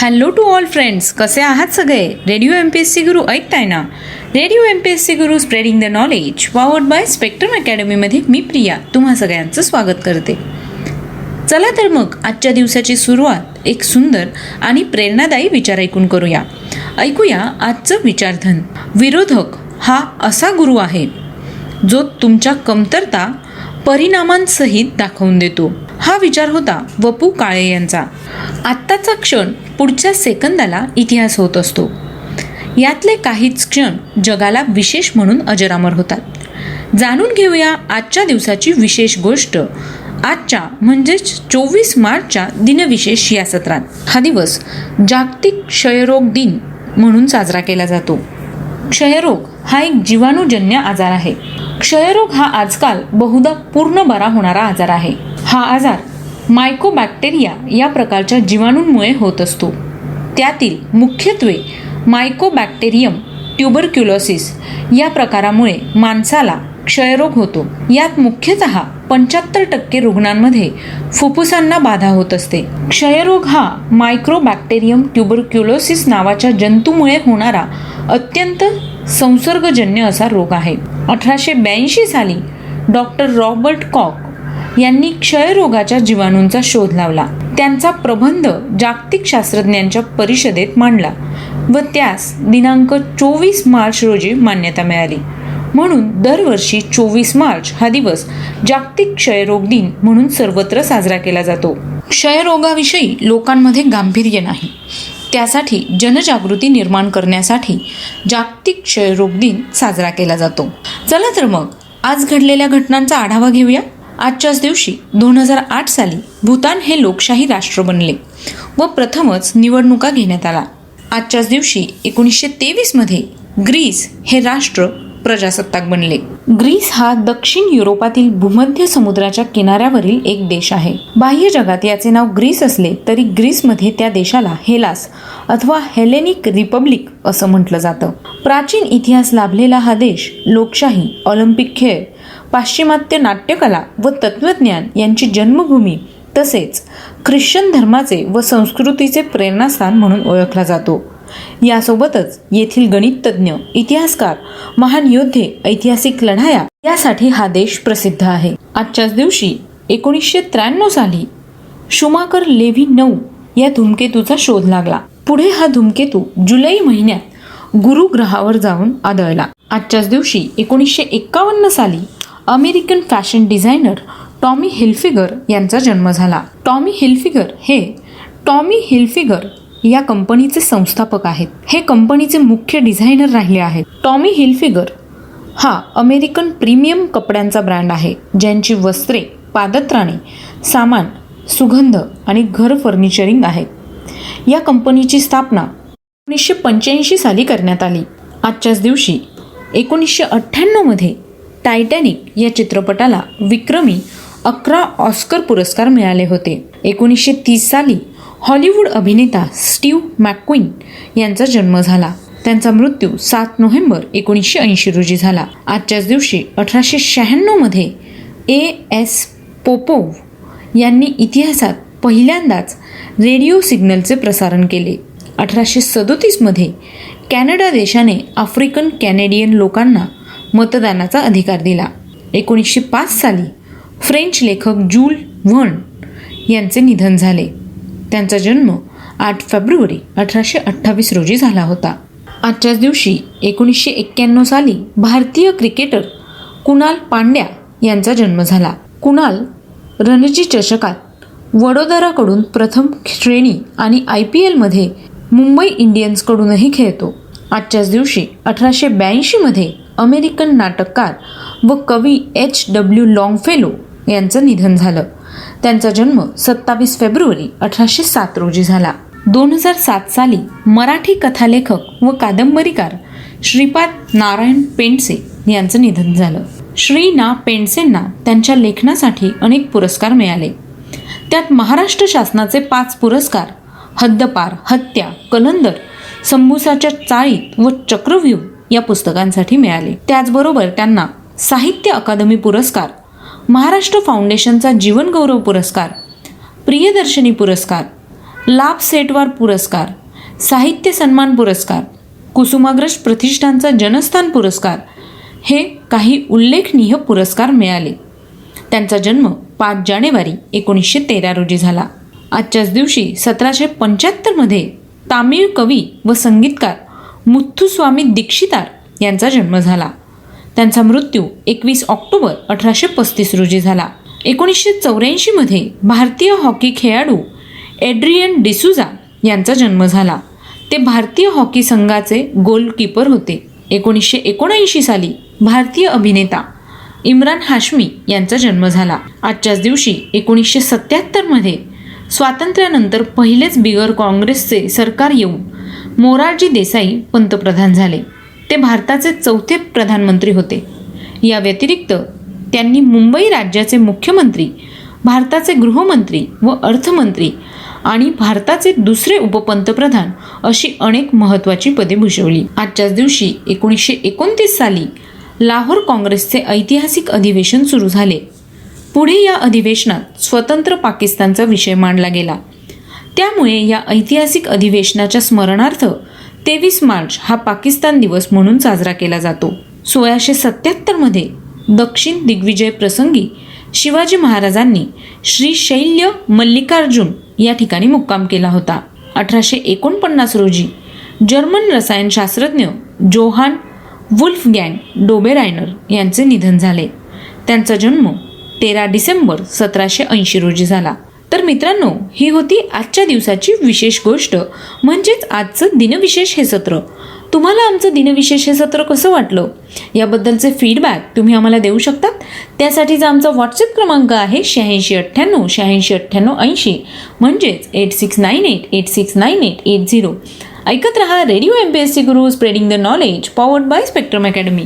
Hello to all friends कसे आहात सगळे? Radio M P S C Guru ऐकताय ना? Radio M P S C Guru spreading the knowledge powered by Spectrum अकॅडमीमध्ये मी प्रिया तुम्हा सगळ्यांचं स्वागत करते. चला तर मग आजच्या दिवसाची सुरुवात एक सुंदर आणि प्रेरणादायी विचार ऐकून करूया. ऐकूया आजचं विचारधन. विरोधक हा असा गुरु आहे जो तुमच्या कमतरता परिणामांसहित दाखवून देतो. हा विचार होता वपू काळे यांचा. आत्ताचा क्षण पुढच्या सेकंदाला इतिहास होत असतो. यातले काहीच क्षण जगाला विशेष म्हणून अजरामर होतात. जाणून घेऊया आजच्या दिवसाची विशेष गोष्ट. आजच्या म्हणजेच चोवीस मार्चच्या दिनविशेष या सत्रात. हा दिवस जागतिक क्षयरोग दिन म्हणून साजरा केला जातो. क्षयरोग हा एक जीवाणूजन्य आजार आहे. क्षयरोग हा आजकाल बहुधा पूर्ण बरा होणारा आजार आहे. हा आजार मायकोबॅक्टेरिया या प्रकारच्या जीवाणूंमुळे होत असतो. त्यातील मुख्यत्वे मायकोबॅक्टेरियम ट्युबरक्युलोसिस या प्रकारामुळे माणसाला क्षयरोग होतो. यात मुख्यतः पंच्याहत्तर टक्के रुग्णांमध्ये फुफ्फुसांना बाधा होत असते. क्षयरोग हा मायक्रोबॅक्टेरियम ट्युबरक्युलोसिस नावाच्या जंतूमुळे होणारा अत्यंत संसर्गजन्य असा रोग आहे. अठराशे ब्याऐंशी साली डॉक्टर रॉबर्ट कॉक यांनी क्षयरोगाच्या जीवाणूंचा शोध लावला. त्यांचा प्रबंध जागतिक शास्त्रज्ञांच्या परिषदेत मांडला व त्यास दिनांक चोवीस मार्च रोजी मान्यता मिळाली. म्हणून दरवर्षी चोवीस मार्च हा दिवस जागतिक क्षयरोग दिन म्हणून सर्वत्र साजरा केला जातो. क्षयरोगाविषयी लोकांमध्ये गांभीर्य नाही. त्यासाठी जनजागृती निर्माण करण्यासाठी जागतिक क्षयरोग दिन साजरा केला जातो. चला तर मग आज घडलेल्या घटनांचा आढावा घेऊया. आजच्याच दिवशी दोन हजार आठ साली भूतान हे लोकशाही राष्ट्र बनले व प्रथमच निवडणुका घेण्यात आला. आजच्याच दिवशी एकोणीसशे तेवीसमध्ये ग्रीस हे राष्ट्र प्रजासत्ताक बनले. ग्रीस हा दक्षिण युरोपातील भूमध्य समुद्राच्या किनाऱ्यावरील एक देश आहे. बाह्य जगात याचे नाव ग्रीस असले तरी ग्रीसमध्ये त्या देशाला हेलास अथवा हेलेनिक रिपब्लिक असं म्हटलं जातं. प्राचीन इतिहास लाभलेला हा देश लोकशाही ऑलिम्पिक खेळ पाश्चिमात्य नाट्यकला व तत्त्वज्ञान यांची जन्मभूमी तसेच ख्रिश्चन धर्माचे व संस्कृतीचे प्रेरणास्थान म्हणून ओळखला जातो. यासोबतच येथील गणिततज्ञ इतिहासकार महान योद्धे ऐतिहासिक लढाया यासाठी हा देश प्रसिद्ध आहे. आजच्याच दिवशी एकोणीसशे त्र्याण्णव साली शुमाकर लेव्ही नऊ या धूमकेतूचा शोध लागला. पुढे हा धूमकेतू जुलै महिन्यात गुरु ग्रहावर जाऊन आदळला. आजच्याच दिवशी एकोणीसशे एक्कावन्न साली American fashion designer Tommy Hilfiger यांचा जन्म झाला. टॉमी हिल्फिगर हे टॉमी हिल्फिगर या कंपनीचे संस्थापक आहेत. हे कंपनीचे मुख्य डिझायनर राहिले आहेत. टॉमी हिलफिगर हा अमेरिकन प्रीमियम कपड्यांचा ब्रँड आहे ज्यांची वस्त्रे पादत्राणे सामान सुगंध आणि घर फर्निचरिंग आहेत या कंपनीची स्थापना एकोणीसशे पंच्याऐंशी साली करण्यात आली. आजच्याच दिवशी एकोणीसशे अठ्ठ्याण्णवमध्ये टायटॅनिक या चित्रपटाला विक्रमी अकरा ऑस्कर पुरस्कार मिळाले होते. एकोणीसशे तीस साली हॉलिवूड अभिनेता स्टीव्ह मॅक्विन यांचा जन्म झाला. त्यांचा मृत्यू सात नोव्हेंबर एकोणीसशे ऐंशी रोजी झाला. आजच्याच दिवशी अठराशे शहाण्णवमध्ये ए एस पोपोव यांनी इतिहासात पहिल्यांदाच रेडिओ सिग्नलचे प्रसारण केले. अठराशे सदोतीसमध्ये कॅनडा देशाने आफ्रिकन कॅनेडियन लोकांना मतदानाचा अधिकार दिला. एकोणीसशे पाच साली फ्रेंच लेखक जूल व्हर्न यांचे निधन झाले. त्यांचा जन्म आठ फेब्रुवारी अठराशे अठ्ठावीस रोजी झाला होता. आजच्याच दिवशी एकोणीसशे एक्क्याण्णव साली भारतीय क्रिकेटर कुणाल पांड्या यांचा जन्म झाला. कुणाल रणजी चषकात वडोदराकडून प्रथम श्रेणी आणि आय पी एलमध्ये मुंबई इंडियन्सकडूनही खेळतो. आजच्याच दिवशी अठराशे ब्याऐंशीमध्ये अमेरिकन नाटककार व कवी एच डब्ल्यू लॉंगफेलो यांचं निधन झालं. त्यांचा जन्म सत्तावीस फेब्रुवारी अठराशे सात रोजी झाला. दोन हजार सात साली मराठी कथालेखक व कादंबरीकार श्रीपाद नारायण पेंडसे यांचं निधन झालं. श्री ना पेंडसेंना त्यांच्या लेखनासाठी अनेक पुरस्कार मिळाले. त्यात महाराष्ट्र शासनाचे पाच पुरस्कार हद्दपार हत्या कलंदर संबुसाच्या चाळीत व चक्रव्यूह या पुस्तकांसाठी मिळाले. त्याचबरोबर त्यांना साहित्य अकादमी पुरस्कार महाराष्ट्र फाउंडेशनचा जीवनगौरव पुरस्कार प्रियदर्शनी पुरस्कार लाभ सेटवार पुरस्कार साहित्य सन्मान पुरस्कार कुसुमाग्रज प्रतिष्ठानचा जनस्थान पुरस्कार हे काही उल्लेखनीय पुरस्कार मिळाले. त्यांचा जन्म पाच जानेवारी एकोणीसशे तेरा रोजी झाला. आजच्याच दिवशी सतराशे पंच्याहत्तरमध्ये तामिळ कवी व संगीतकार मुथ्थुस्वामी दीक्षितार यांचा जन्म झाला. त्यांचा मृत्यू एकवीस ऑक्टोबर अठराशे पस्तीस रोजी झाला. एकोणीसशे चौऱ्याऐंशीमध्ये भारतीय हॉकी खेळाडू एड्रियन डिसुजा यांचा जन्म झाला. ते भारतीय हॉकी संघाचे गोलकीपर होते. एकोणीसशे एकोणऐंशी साली भारतीय अभिनेता इम्रान हाशमी यांचा जन्म झाला. आजच्याच दिवशी एकोणीसशे सत्याहत्तरमध्ये स्वातंत्र्यानंतर पहिलेच बिगर काँग्रेसचे सरकार येऊन मोरारजी देसाई पंतप्रधान झाले. ते भारताचे चौथे प्रधानमंत्री होते. या व्यतिरिक्त त्यांनी मुंबई राज्याचे मुख्यमंत्री भारताचे गृहमंत्री व अर्थमंत्री आणि भारताचे दुसरे उपपंतप्रधान अशी अनेक महत्त्वाची पदे भूषवली. आजच्याच दिवशी एकोणीसशे एकोणतीस साली लाहोर काँग्रेसचे ऐतिहासिक अधिवेशन सुरू झाले. पुढे या अधिवेशनात स्वतंत्र पाकिस्तानचा विषय मांडला गेला. त्यामुळे या ऐतिहासिक अधिवेशनाच्या स्मरणार्थ तेवीस मार्च हा पाकिस्तान दिवस म्हणून साजरा केला जातो. सोळाशे सत्याहत्तरमध्ये दक्षिण दिग्विजय प्रसंगी शिवाजी महाराजांनी श्री शैल्य मल्लिकार्जुन या ठिकाणी मुक्काम केला होता. अठराशे एकोणपन्नास रोजी जर्मन रसायनशास्त्रज्ञ जोहान वुल्फ गँग डोबेरायनर यांचे निधन झाले. त्यांचा जन्म तेरा डिसेंबर सतराशे ऐंशी रोजी झाला. तर मित्रांनो ही होती आजच्या दिवसाची विशेष गोष्ट. म्हणजेच आजचं दिनविशेष हे सत्र. तुम्हाला आमचं दिनविशेष हे सत्र कसं वाटलं? याबद्दलचे फीडबॅक तुम्ही आम्हाला देऊ शकतात. त्यासाठीचा आमचा व्हॉट्सअप क्रमांक आहे शहाऐंशी अठ्ठ्याण्णव शहाऐंशी अठ्ठ्याण्णव ऐंशी. म्हणजेच eight six nine eight eight six nine eight eight zero ऐकत रहा radio M P S C Guru spreading the knowledge powered by Spectrum academy